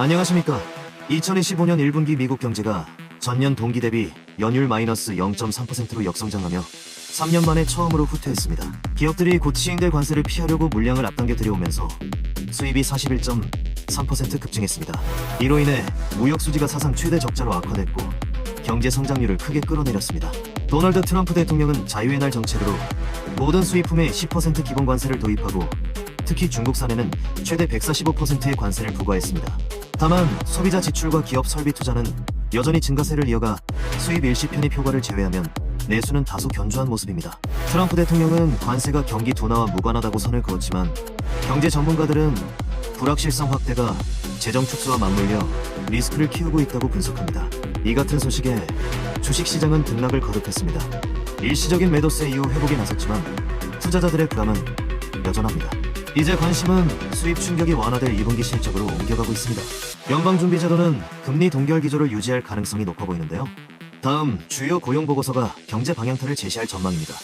안녕하십니까. 2025년 1분기 미국 경제가 전년 동기 대비 연율 마이너스 0.3%로 역성장하며 3년 만에 처음으로 후퇴했습니다. 기업들이 곧 시행될 관세를 피하려고 물량을 앞당겨 들여오면서 수입이 41.3% 급증했습니다. 이로 인해 무역 수지가 사상 최대 적자로 악화됐고 경제 성장률을 크게 끌어내렸습니다. 도널드 트럼프 대통령은 자유의 날 정책으로 모든 수입품에 10% 기본 관세를 도입하고 특히 중국산에는 최대 145%의 관세를 부과했습니다. 다만 소비자 지출과 기업 설비 투자는 여전히 증가세를 이어가 수입 일시 편입 효과를 제외하면 내수는 다소 견조한 모습입니다. 트럼프 대통령은 관세가 경기 둔화와 무관하다고 선을 그었지만 경제 전문가들은 불확실성 확대가 재정 축소와 맞물려 리스크를 키우고 있다고 분석합니다. 이 같은 소식에 주식시장은 등락을 거듭했습니다. 일시적인 매도세 이후 회복에 나섰지만 투자자들의 불안은 여전합니다. 이제 관심은 수입 충격이 완화될 2분기 실적으로 옮겨가고 있습니다. 연방준비제도는 금리 동결 기조를 유지할 가능성이 높아 보이는데요. 다음 주요 고용 보고서가 경제 방향타를 제시할 전망입니다.